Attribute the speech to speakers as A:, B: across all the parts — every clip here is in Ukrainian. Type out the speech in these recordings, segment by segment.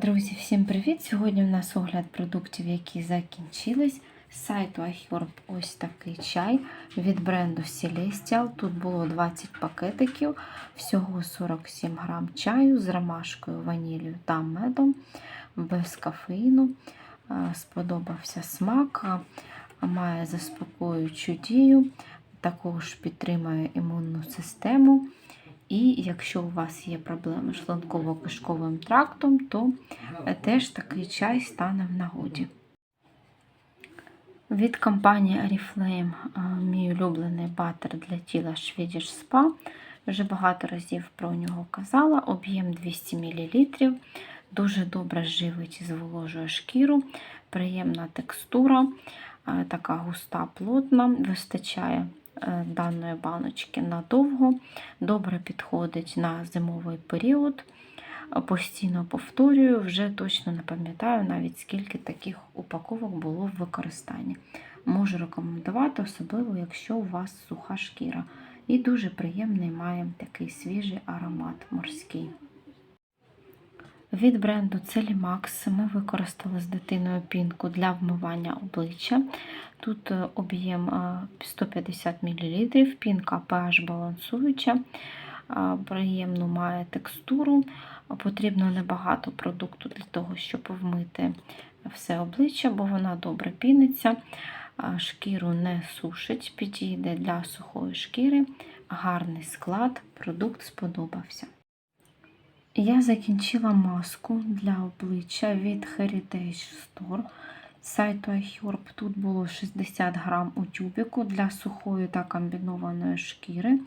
A: Друзі, всім привіт! Сьогодні у нас огляд продуктів, які закінчились. З сайту iHerb ось такий чай від бренду Celestial. Тут було 20 пакетиків, всього 47 грам чаю з ромашкою, ваніллю та медом, без кофеїну. Сподобався смак, має заспокоюючу дію, також підтримує імунну систему. І якщо у вас є проблеми з шлунково-кишковим трактом, то теж такий чай стане в нагоді. Від компанії Oriflame мій улюблений батер для тіла Swedish Spa. Вже багато разів про нього казала. Об'єм 200 мл. Дуже добре живить і зволожує шкіру, приємна текстура, така густа, плотна, вистачає даної баночки надовго, добре підходить на зимовий період. Постійно повторюю, вже точно не пам'ятаю навіть скільки таких упаковок було в використанні. Можу рекомендувати, особливо, якщо у вас суха шкіра. І дуже приємний має такий свіжий аромат морський. Від бренду Celimax ми використали з дитиною пінку для вмивання обличчя. Тут е, об'єм е, 150 мл, пінка pH балансуюча, е, приємну має текстуру. Потрібно небагато продукту для того, щоб вмити все обличчя, бо вона добре піниться, шкіру не сушить, підійде для сухої шкіри, гарний склад, продукт сподобався. Я закінчила маску для обличчя від Heritage Store сайту iHerb. Тут було 60 грам у тюбіку для сухої та комбінованої шкіри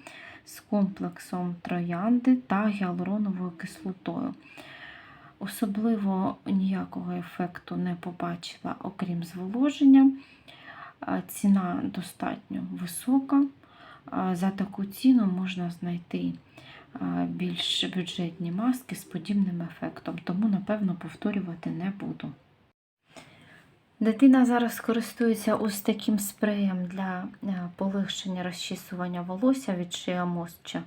A: з комплексом троянди та гіалуроновою кислотою. Особливо ніякого ефекту не побачила, окрім зволоження. Ціна достатньо висока. За таку ціну можна знайти більш бюджетні маски з подібним ефектом, тому, напевно, повторювати не буду. Дитина зараз користується ось таким спреєм для е, полегшення розчісування волосся від Shea Moisture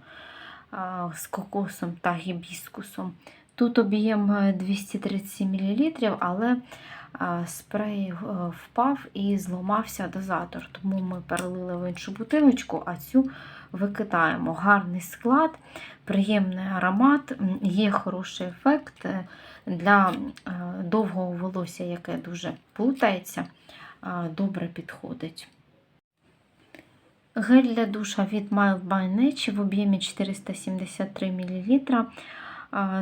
A: з кокосом та гібіскусом. Тут об'єм 237 мл, але спрей е, впав і зламався дозатор, тому ми перелили в іншу бутилочку, а цю викидаємо. Гарний склад, приємний аромат, є хороший ефект е, для е, довгого волосся, яке дуже плутається, добре підходить. Гель для душа від Mild by Nature в об'ємі 473 мл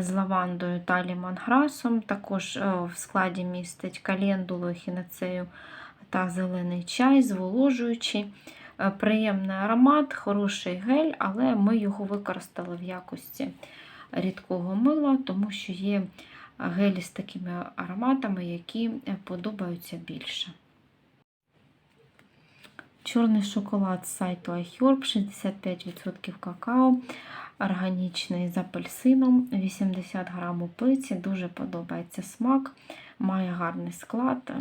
A: з лавандою та лімонграсом. Також в складі містить календулу, хінацею та зелений чай, зволожуючий. Приємний аромат, хороший гель, але ми його використали в якості рідкого мила, тому що є гелі з такими ароматами, які подобаються більше. Чорний шоколад з сайту iHerb, 65% какао, органічний з апельсином, 80 грам у дуже подобається смак, має гарний склад.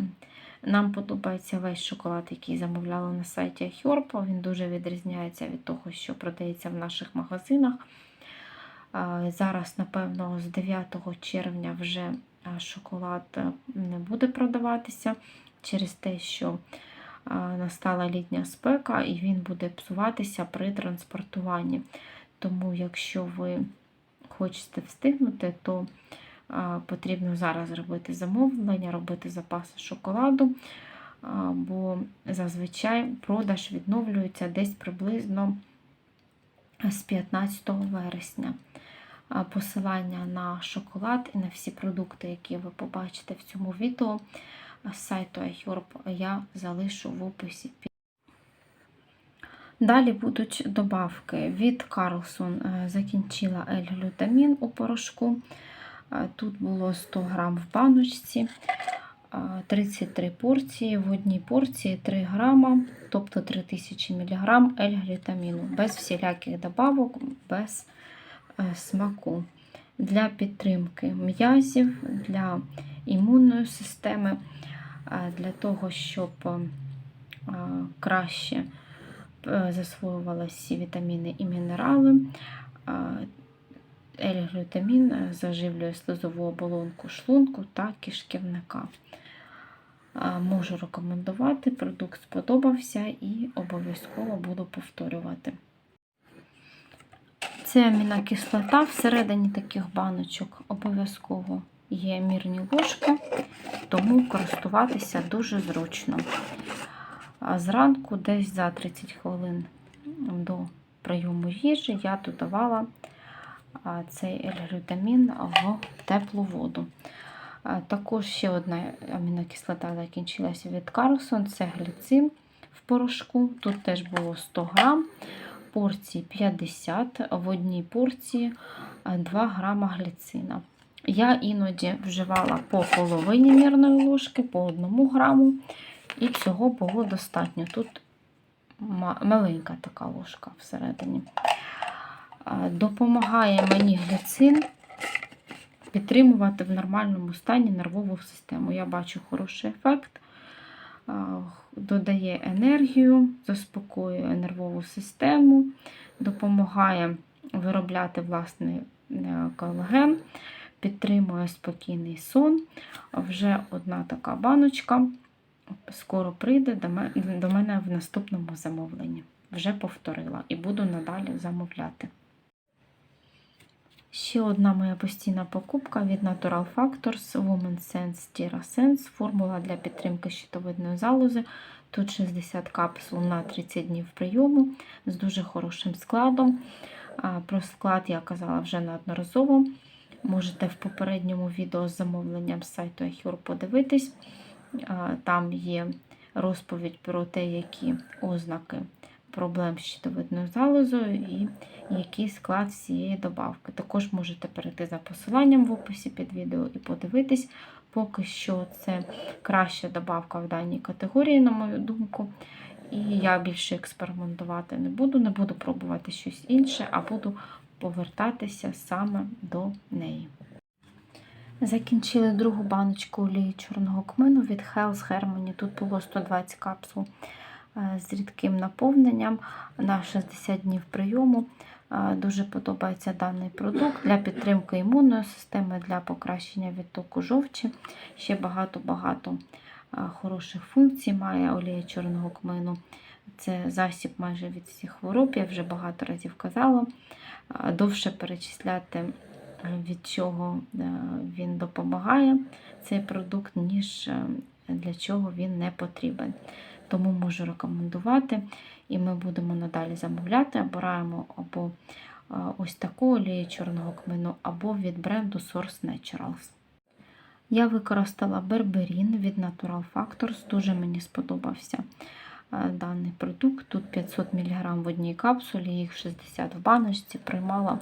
A: Нам подобається весь шоколад, який замовляли на сайті iHerb. Він дуже відрізняється від того, що продається в наших магазинах. Зараз, напевно, з 9 червня вже шоколад не буде продаватися через те, що настала літня спека, і він буде псуватися при транспортуванні. Тому, якщо ви хочете встигнути, то потрібно зараз робити замовлення, робити запаси шоколаду, бо зазвичай продаж відновлюється десь приблизно з 15 вересня. Посилання на шоколад і на всі продукти, які ви побачите в цьому відео з сайту iHerb, я залишу в описі. Далі будуть добавки від Carlson. Закінчила L-глютамін у порошку. Тут було 100 грам в баночці, 33 порції, в одній порції 3 грама, тобто 3000 мг L-глютаміну, без всіляких добавок, без е, смаку. Для підтримки м'язів, для імунної системи, для того, щоб краще е, засвоювалися вітаміни і мінерали L-глютамін заживлює слизову оболонку шлунку та кишківника. Можу рекомендувати, продукт сподобався і обов'язково буду повторювати. Це амінокислота. Всередині таких баночок обов'язково є мірні ложки, тому користуватися дуже зручно. Зранку, десь за 30 хвилин до прийому їжі, я додавала цей L-глютамін в теплу воду. Також ще одна амінокислота закінчилася від Карлсон це гліцин в порошку. Тут теж було 100 грам, порції 50, в одній порції 2 грама гліцина. Я іноді вживала по половині мірної ложки, по одному граму, і цього було достатньо. Тут маленька така ложка всередині. Допомагає мені гліцин підтримувати в нормальному стані нервову систему. Я бачу хороший ефект, додає енергію, заспокоює нервову систему, допомагає виробляти власний е, колаген, підтримує спокійний сон. Вже одна така баночка скоро прийде до мене в наступному замовленні. Вже повторила і буду надалі замовляти. Ще одна моя постійна покупка від Natural Factors Woman Sense Tira Sense. Формула для підтримки щитовидної залози. Тут 60 капсул на 30 днів прийому з дуже хорошим складом. Про склад я казала вже неодноразово. Можете в попередньому відео з замовленням з сайту iHure подивитись. Там є розповідь про те, які ознаки проблем з щитовидною залозою і який склад всієї добавки. Також можете перейти за посиланням в описі під відео і подивитись. Поки що це краща добавка в даній категорії, на мою думку. І я більше експериментувати не буду, не буду пробувати щось інше, а буду повертатися саме до неї. Закінчили другу баночку олії чорного кмину від Health Harmony. Тут було 120 капсул з рідким наповненням на 60 днів прийому. Е, Дуже подобається даний продукт для підтримки імунної системи, для покращення відтоку жовчі. Ще багато-багато е, хороших функцій має олія чорного кмину. Це засіб майже від всіх хвороб, я вже багато разів казала. Е, Довше перечисляти, е, від чого е, він допомагає, цей продукт, ніж е, для чого він не потрібен. Тому можу рекомендувати, і ми будемо надалі замовляти. Обираємо або е, ось таку олію чорного кмину, або від бренду Source Naturals. Я використала берберін від Natural Factors, дуже мені сподобався е, даний продукт. Тут 500 мг в одній капсулі, їх 60 в баночці, приймала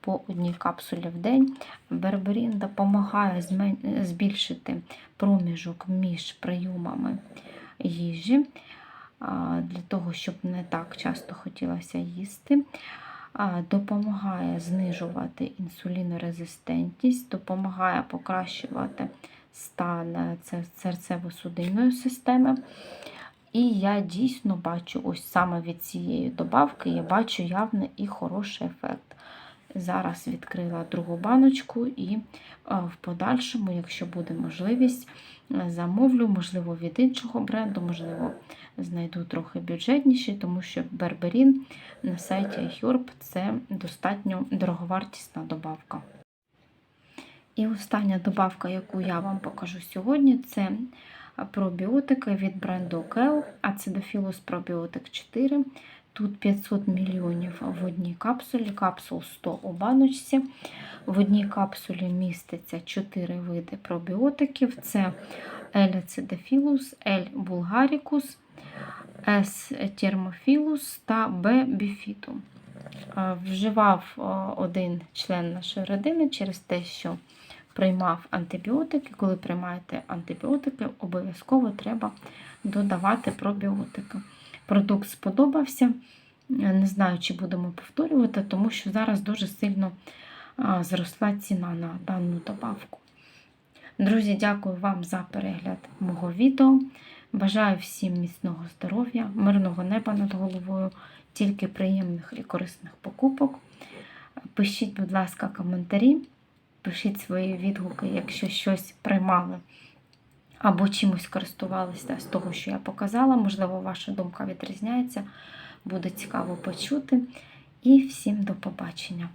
A: по одній капсулі в день. Берберін допомагає збільшити проміжок між прийомами їжі, для того, щоб не так часто хотілося їсти. Допомагає знижувати інсулінорезистентність, допомагає покращувати стан серцево-судинної системи. І я дійсно бачу, ось саме від цієї добавки, я бачу явний і хороший ефект. Зараз відкрила другу баночку і е, в подальшому, якщо буде можливість, е, замовлю, можливо, від іншого бренду, можливо, знайду трохи бюджетніший, тому що Берберін на сайті iHerb – це достатньо дороговартісна добавка. І остання добавка, яку я вам покажу сьогодні, це пробіотики від бренду Kel Acidophilus Probiotic 4. Тут 500 мільйонів в одній капсулі, капсул 100 у баночці. В одній капсулі міститься 4 види пробіотиків: це L. acidophilus, L. bulgaricus, S. thermophilus та B. bifido. Е, Вживав е, один член нашої родини через те, що приймав антибіотики. Коли приймаєте антибіотики, обов'язково треба додавати пробіотики. Продукт сподобався. Не знаю, чи будемо повторювати, тому що зараз дуже сильно зросла ціна на дану добавку. Друзі, дякую вам за перегляд мого відео. Бажаю всім міцного здоров'я, мирного неба над головою, тільки приємних і корисних покупок. Пишіть, будь ласка, коментарі, пишіть свої відгуки, якщо щось приймали або чимось користувалися з того, що я показала. Можливо, ваша думка відрізняється. Буде цікаво почути. І всім до побачення!